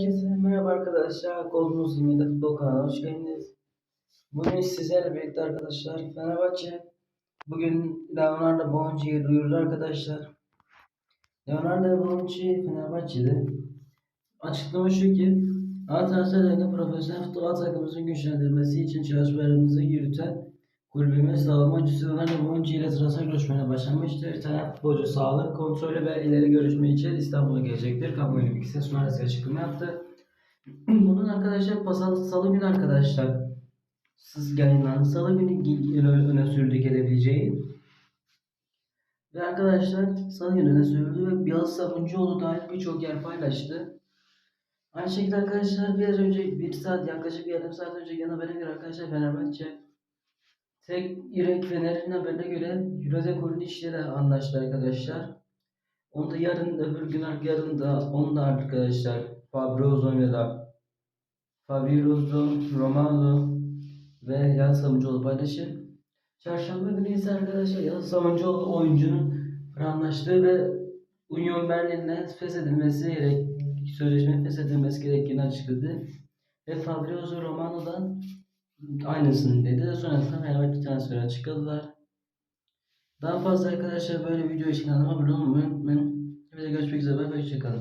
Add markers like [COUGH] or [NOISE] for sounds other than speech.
Herkese merhaba arkadaşlar. Golden Zimme'de futbol kanalına hoş geldiniz. Bugün sizlerle birlikte arkadaşlar Fenerbahçe bugün Leonardo Bonucci'yi duyurdu arkadaşlar. Leonardo Bonucci Fenerbahçe'de açıklama şu ki A transferlerinde profesyonel futbol takımımızın güçlendirmesi için çalışmalarımızı yürüten kulübümüz savunmacısı Leonardo Bonucci ile transfer görüşmelerine başlamıştır. İtalyan futbolcu sağlık kontrolü ve ileri görüşme için İstanbul'a gelecektir. Kamuoyu bilgisine sonrası açıklama yaptı. [CLEARS THROAT] Bunun arkadaşlar pazar salı günü arkadaşlar siz yayınlandı. Salı günü öne, sürdü gelebileceği. Ve arkadaşlar salı günü öne sürdü ve Yağız Sabuncuoğlu dahil birçok yer paylaştı. Aynı şekilde arkadaşlar biraz önce bir saat yaklaşık bir yarım saat önce gelen habere göre arkadaşlar Fenerbahçe tek yürek Fener'in haberine göre Euro kurulu işleri anlaştı arkadaşlar. Onu da yarın öbür gün yarın da onu da arkadaşlar Fabrizio ya da Fabrizio Romano ve Yağız Samuncioğlu paylaşır. Çarşamba günü ise arkadaşlar Yağız Samuncioğlu oyuncunun anlaştığı ve Union Berlin'le feshedilmesi gerek sözleşme feshedilmesi gerektiğini açıkladı. Ve Fabrizio Romano'dan aynısını dedi. Sonrasında Fenerbahçe transferi açıkladılar. Daha fazla arkadaşlar böyle video için kanalıma abone olmayı.